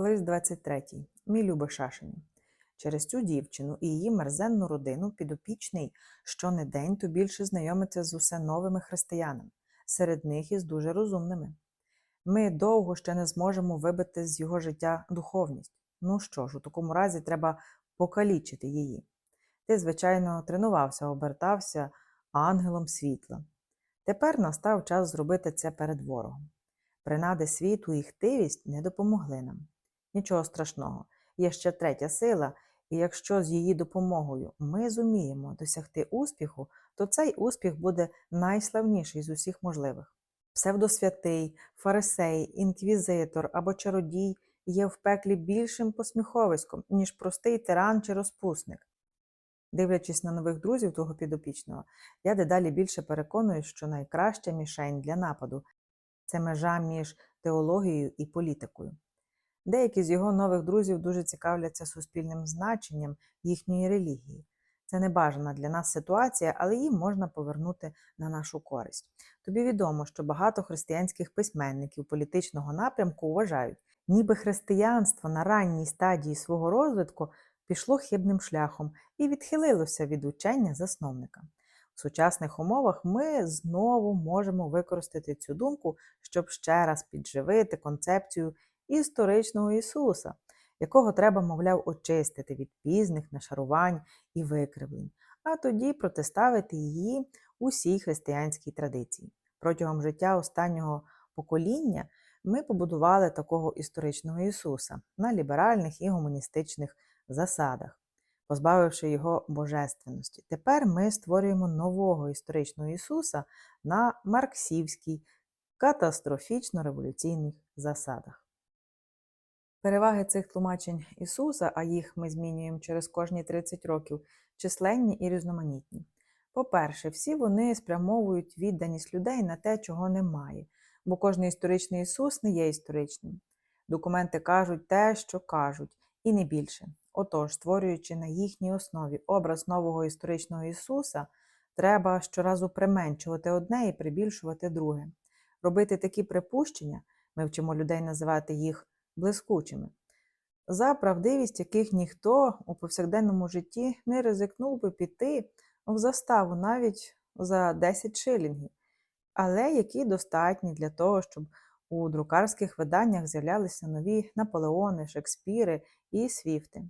Лист 23. Мій любий Шашині. Через цю дівчину і її мерзенну родину підопічний щонедень то більше знайомиться з усе новими християнами, серед них і з дуже розумними. Ми довго ще не зможемо вибити з його життя духовність. Ну що ж, у такому разі треба покалічити її. Ти, звичайно, тренувався, обертався ангелом світла. Тепер настав час зробити це перед ворогом. Принади світу і хтивість не допомогли нам. Нічого страшного, є ще третя сила, і якщо з її допомогою ми зуміємо досягти успіху, то цей успіх буде найславніший з усіх можливих. Псевдосвятий, фарисей, інквізитор або чародій є в пеклі більшим посміховиськом, ніж простий тиран чи розпусник. Дивлячись на нових друзів того підопічного, я дедалі більше переконуюсь, що найкраща мішень для нападу це межа між теологією і політикою. Деякі з його нових друзів дуже цікавляться суспільним значенням їхньої релігії. Це небажана для нас ситуація, але її можна повернути на нашу користь. Тобі відомо, що багато християнських письменників політичного напрямку вважають, ніби християнство на ранній стадії свого розвитку пішло хибним шляхом і відхилилося від учення засновника. В сучасних умовах ми знову можемо використати цю думку, щоб ще раз підживити концепцію історичного Ісуса, якого треба, мовляв, очистити від пізних нашарувань і викривлень, а тоді протиставити її усій християнській традиції. Протягом життя останнього покоління ми побудували такого історичного Ісуса на ліберальних і гуманістичних засадах, позбавивши його божественності. Тепер ми створюємо нового історичного Ісуса на марксівській, катастрофічно-революційних засадах. Переваги цих тлумачень Ісуса, а їх ми змінюємо через кожні 30 років, численні і різноманітні. По-перше, всі вони спрямовують відданість людей на те, чого немає, бо кожний історичний Ісус не є історичним. Документи кажуть те, що кажуть, і не більше. Отож, створюючи на їхній основі образ нового історичного Ісуса, треба щоразу применшувати одне і прибільшувати друге. Робити такі припущення, ми вчимо людей називати їх блискучими, за правдивість яких ніхто у повсякденному житті не ризикнув би піти в заставу навіть за 10 шилінгів, але які достатні для того, щоб у друкарських виданнях з'являлися нові Наполеони, Шекспіри і Свіфти.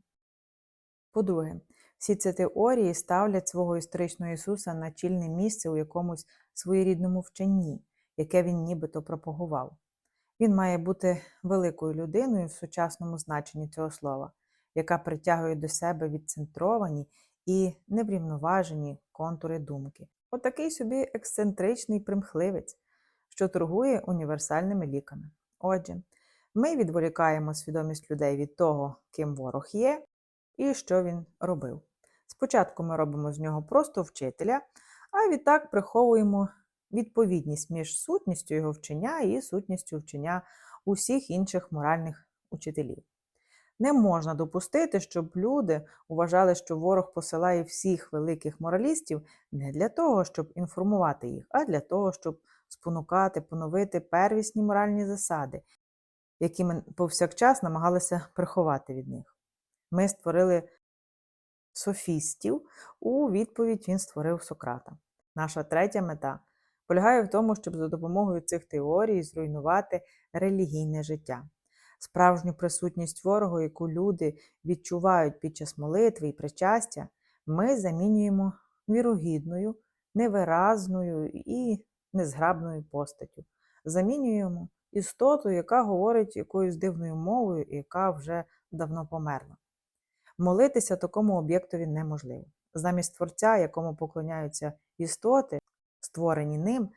По-друге, всі ці теорії ставлять свого історичного Ісуса на чільне місце у якомусь своєрідному вченні, яке він нібито пропагував. Він має бути великою людиною в сучасному значенні цього слова, яка притягує до себе відцентровані і неврівноважені контури думки. Отакий собі ексцентричний примхливець, що торгує універсальними ліками. Отже, ми відволікаємо свідомість людей від того, ким ворог є і що він робив. Спочатку ми робимо з нього просто вчителя, а відтак приховуємо відповідність між сутністю його вчення і сутністю вчення усіх інших моральних учителів. Не можна допустити, щоб люди вважали, що ворог посилає всіх великих моралістів не для того, щоб інформувати їх, а для того, щоб спонукати, поновити первісні моральні засади, які ми повсякчас намагалися приховати від них. Ми створили софістів, у відповідь він створив Сократа. Наша третя мета полягає в тому, щоб за допомогою цих теорій зруйнувати релігійне життя. Справжню присутність ворогу, яку люди відчувають під час молитви і причастя, ми замінюємо вірогідною, невиразною і незграбною постаттю. Замінюємо істоту, яка говорить якоюсь дивною мовою яка вже давно померла. Молитися такому об'єктові неможливо. Замість творця, якому поклоняються істоти, створені ним,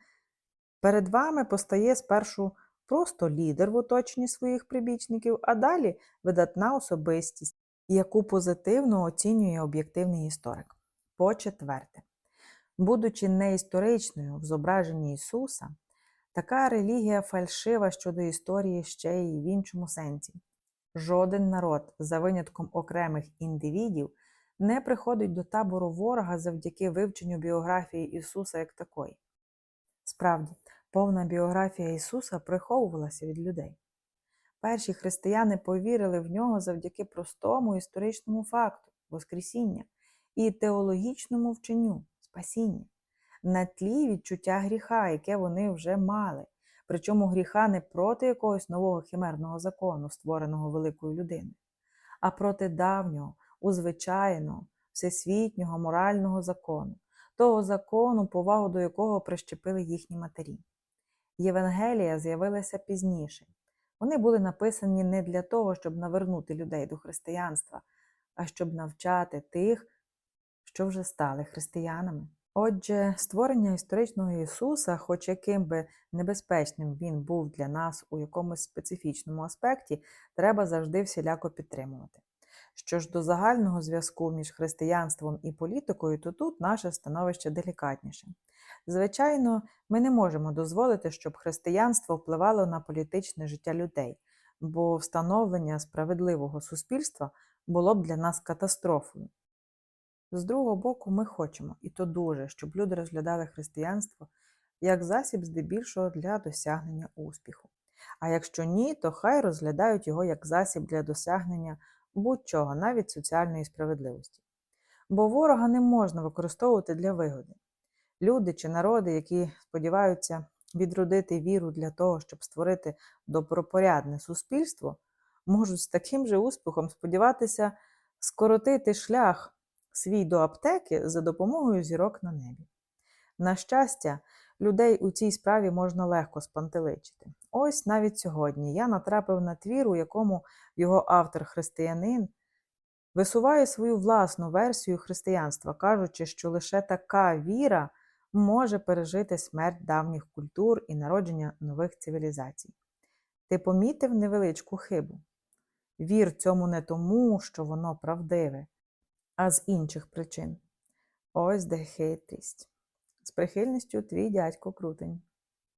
перед вами постає спершу просто лідер в оточенні своїх прибічників, а далі видатна особистість, яку позитивно оцінює об'єктивний історик. По четверте, будучи неісторичною в зображенні Ісуса, така релігія фальшива щодо історії ще й в іншому сенсі. Жоден народ, за винятком окремих індивідів, не приходить до табору ворога завдяки вивченню біографії Ісуса як такої. Справді, повна біографія Ісуса приховувалася від людей. Перші християни повірили в нього завдяки простому історичному факту Воскресіння і теологічному вченню спасіння, на тлі відчуття гріха, яке вони вже мали. Причому гріха не проти якогось нового химерного закону, створеного великою людиною, а проти давнього, узвичайного, всесвітнього морального закону, того закону, повагу до якого прищепили їхні матері. Євангелія з'явилася пізніше. Вони були написані не для того, щоб навернути людей до християнства, а щоб навчати тих, що вже стали християнами. Отже, створення історичного Ісуса, хоч яким би небезпечним він був для нас у якомусь специфічному аспекті, треба завжди всіляко підтримувати. Що ж до загального зв'язку між християнством і політикою, то тут наше становище делікатніше. Звичайно, ми не можемо дозволити, щоб християнство впливало на політичне життя людей, бо встановлення справедливого суспільства було б для нас катастрофою. З другого боку, ми хочемо, і то дуже, щоб люди розглядали християнство як засіб здебільшого для досягнення успіху. А якщо ні, то хай розглядають його як засіб для досягнення будь-чого, навіть соціальної справедливості. Бо ворога не можна використовувати для вигоди. Люди чи народи, які сподіваються відродити віру для того, щоб створити добропорядне суспільство, можуть з таким же успіхом сподіватися скоротити шлях свій до аптеки за допомогою зірок на небі. На щастя, людей у цій справі можна легко спантеличити. Ось навіть сьогодні я натрапив на твір, у якому його автор християнин висуває свою власну версію християнства, кажучи, що лише така віра може пережити смерть давніх культур і народження нових цивілізацій. Ти помітив невеличку хибу? Вір цьому не тому, що воно правдиве, а з інших причин. Ось де хитрість. З прихильністю твій дядько крутень.